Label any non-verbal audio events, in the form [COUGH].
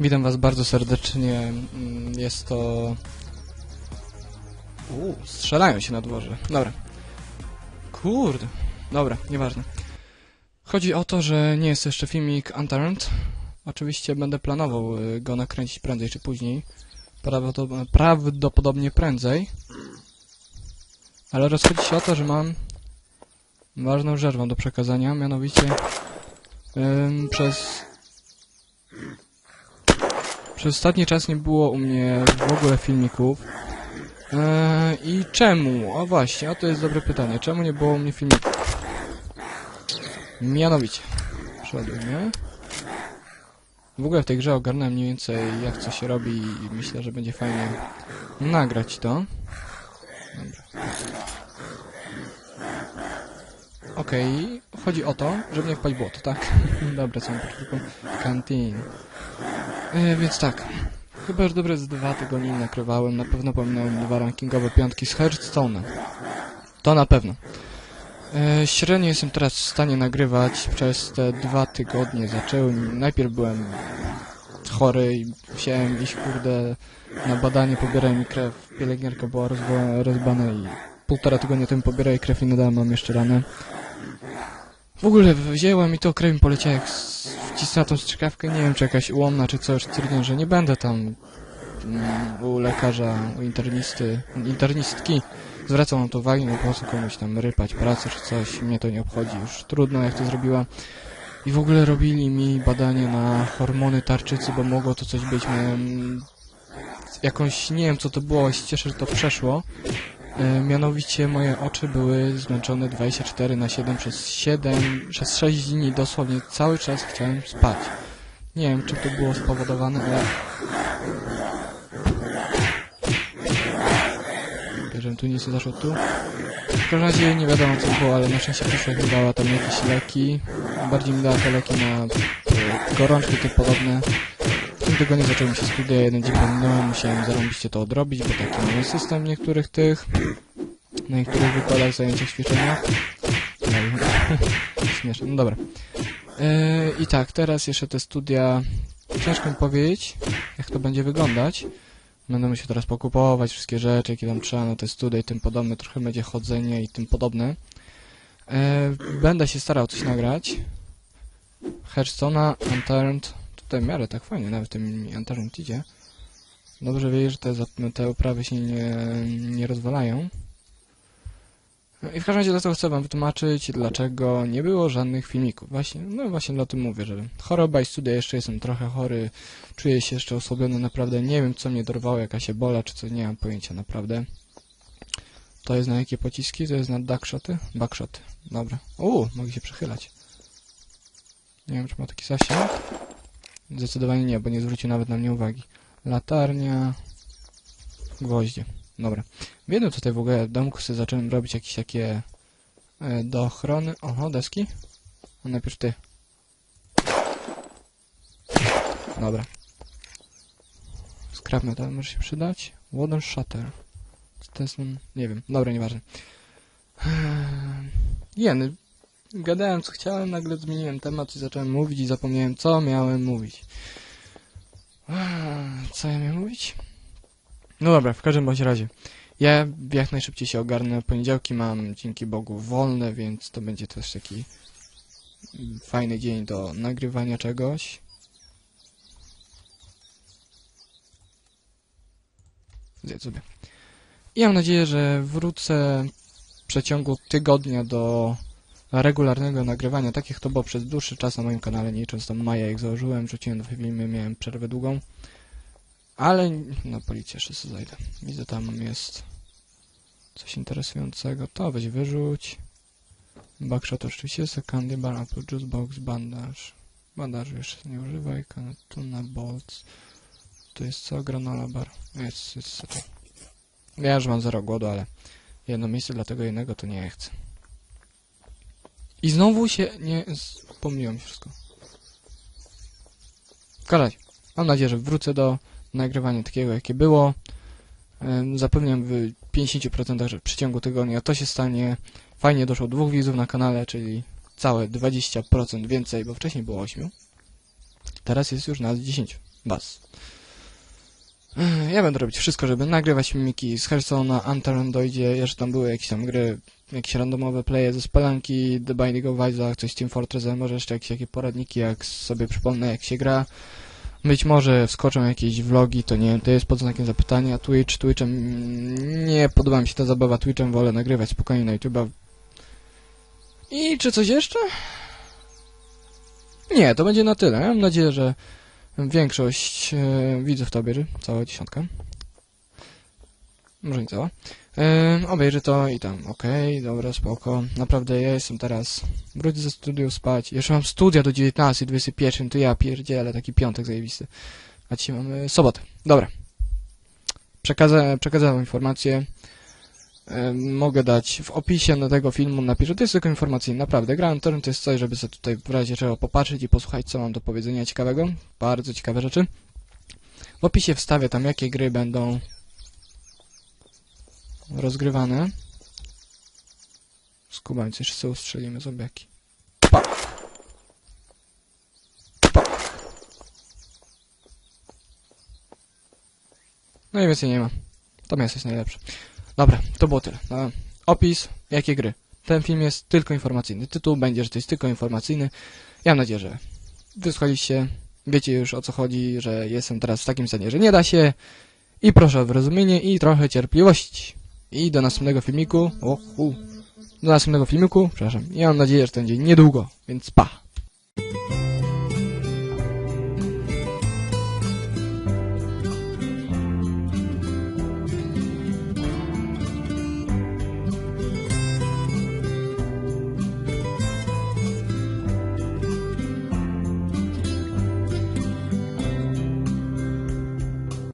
Witam was bardzo serdecznie. Mm, Jest to... Uuu, strzelają się na dworze. Dobra. Kurde. Dobra, nieważne. Chodzi o to, że nie jest jeszcze filmik Unturned. Oczywiście będę planował y, go nakręcić prędzej czy później. Prawdopodobnie, prędzej. Ale rozchodzi się o to, że mam ważną rzecz wam do przekazania, mianowicie przez przez ostatni czas nie było u mnie w ogóle filmików. Eee, I czemu? O właśnie, a to jest dobre pytanie. Czemu nie było u mnie filmików? Mianowicie. Przeładujmy. W ogóle w tej grze ogarnąłem mniej więcej jak co się robi i myślę, że będzie fajnie nagrać to. Dobra. Okej, chodzi o to, żeby nie wpaść błoto, tak? [LAUGHS] Dobra, co mam początku? E, więc tak. Chyba już dobre z dwa tygodnie nie nakrywałem. Na pewno pominąłem dwa rankingowe piątki z Hearthstone'a. To na pewno. E, średnio jestem teraz w stanie nagrywać. Przez te dwa tygodnie zacząłem. Najpierw byłem chory i musiałem iść, kurde, na badanie, pobierałem mi krew. Pielęgniarka była rozbana i półtora tygodnia temu pobierałem krew i nadal mam jeszcze ranę. W ogóle wzięła mi to, krew mi poleciała jak wcisnęła tą strzykawkę, nie wiem czy jakaś ułomna czy coś, stwierdziłem, że nie będę tam mm, u lekarza, u internisty, internistki. Zwracał na to uwagi, no po co komuś tam rypać pracę czy coś, mnie to nie obchodzi, już trudno jak to zrobiła. I w ogóle robili mi badanie na hormony tarczycy, bo mogło to coś być, miałem jakąś, nie wiem co to było, się cieszę, że to przeszło. E, mianowicie moje oczy były zmęczone 24 na 7 przez 7, przez 6 dni dosłownie cały czas chciałem spać. Nie wiem, czy to było spowodowane, ale... Tu nic zaszło tu. W każdym razie nie wiadomo co było, ale na szczęście przyszła mi dała tam jakieś leki. Bardziej mi dała te leki na e, gorączki tym podobne. Tym tygodniu zaczęły się studia, jeden dzień pominąłem, musiałem to odrobić, bo taki mamy system niektórych tych, na niektórych wykładach, zajęciach, ćwiczeniach. No, [LAUGHS] Śmieszne, no dobra. Yy, I tak, teraz jeszcze te studia, ciężko mi powiedzieć, jak to będzie wyglądać. Będę musiał teraz pokupować wszystkie rzeczy, jakie tam trzeba na te studia i tym podobne, trochę będzie chodzenie i tym podobne. Yy, będę się starał coś nagrać. Hearthstone'a, Unturned, tutaj w miarę tak fajnie, nawet tym Unturned idzie. Dobrze wiedzieć, że te, zap- te uprawy się nie, nie rozwalają. No I w każdym razie dlatego chcę wam wytłumaczyć, dlaczego nie było żadnych filmików. Właśnie, no właśnie o tym mówię, że choroba i studia, jeszcze jestem trochę chory, czuję się jeszcze osłabiony, naprawdę nie wiem co mnie dorwało, jakaś ebola czy co, nie mam pojęcia naprawdę. To jest na jakie pociski? To jest na duckshoty? Backshoty, dobra. Uuu, mogę się przechylać. Nie wiem, czy ma taki zasięg. Zdecydowanie nie, bo nie zwrócił nawet na mnie uwagi. Latarnia. Gwoździe. Dobra. W jednym tutaj w ogóle domku sobie zacząłem robić jakieś takie e, do ochrony. Oho, deski. A najpierw ty. Dobra. Scrap metal może się przydać. Wooden shutter. Co to jest? mm, Nie wiem. Dobra, nieważne. Jeny. Gadałem co chciałem, nagle zmieniłem temat i zacząłem mówić i zapomniałem co miałem mówić. Co ja miałem mówić? No dobra, w każdym bądź razie. Ja jak najszybciej się ogarnę. Poniedziałki mam dzięki Bogu wolne, więc to będzie też taki fajny dzień do nagrywania czegoś. Zjedz sobie. I mam nadzieję, że wrócę w przeciągu tygodnia do regularnego nagrywania, tak jak to było przez dłuższy czas na moim kanale, nie licząc tam maja, jak założyłem, rzuciłem dwa filmy, miałem przerwę długą. Ale na policję jeszcze sobie zajdę. Widzę tam jest coś interesującego. To weź wyrzuć. Backshot oczywiście, second bar, apple juice box, bandaż. Bandażu jeszcze nie używaj, tuna bolts. Tu jest co? Granola bar. Jest, jest to. Ja już mam zero głodu, ale jedno miejsce dla tego jednego to nie chcę. I znowu się nie... Pomyliło mi wszystko. Razie, mam nadzieję, że wrócę do nagrywanie takiego, jakie było. Zapewniam w 50%, że w przeciągu tygodnia to się stanie. Fajnie doszło dwóch widzów na kanale, czyli całe 20% więcej, bo wcześniej było 8. Teraz jest już nas 10. was. Ja będę robić wszystko, żeby nagrywać filmiki z Hearthstone'a, Antaron dojdzie, jeszcze tam były jakieś tam gry, jakieś randomowe playe ze Spalanki, The Binding of Isaac, coś z Team Fortressem, może jeszcze jakieś takie poradniki, jak sobie przypomnę, jak się gra. Być może wskoczą jakieś vlogi, to nie wiem, to jest pod znakiem zapytania. Twitch, Twitchem, mm, nie podoba mi się ta zabawa Twitchem, wolę nagrywać spokojnie na YouTube'a. I czy coś jeszcze? Nie, to będzie na tyle. Mam nadzieję, że większość e, widzów to obejrzy, cała dziesiątka. Może nie cała. E, obejrzy to i tam, okej, dobra, spoko. Naprawdę, ja jestem teraz... Wrócę ze studiów spać. Jeszcze mam studia do 19, 21, to ja pierdzielę, taki piątek zajebisty. A dzisiaj mamy sobotę. Dobra. Przekazałem, przekazałem informację. Mogę dać w opisie do tego filmu, napiszę. To jest tylko informacyjne, naprawdę. Grand Turn to jest coś, żeby sobie tutaj w razie czego popatrzeć i posłuchać, co mam do powiedzenia ciekawego. Bardzo ciekawe rzeczy. W opisie wstawię tam, jakie gry będą rozgrywane. Skubańcy, sobie ustrzelimy zombiaki. Pa. Pa. No i więcej nie ma. Miasto jest najlepsze. Dobra, to było tyle. No, opis, jakie gry. Ten film jest tylko informacyjny. Tytuł będzie, że to jest tylko informacyjny. Ja mam nadzieję, że wysłuchaliście, wiecie już o co chodzi, że jestem teraz w takim stanie, że nie da się. I proszę o wyrozumienie i trochę cierpliwości. I do następnego filmiku. O, u. Do następnego filmiku, przepraszam. Ja mam nadzieję, że to będzie niedługo, więc pa.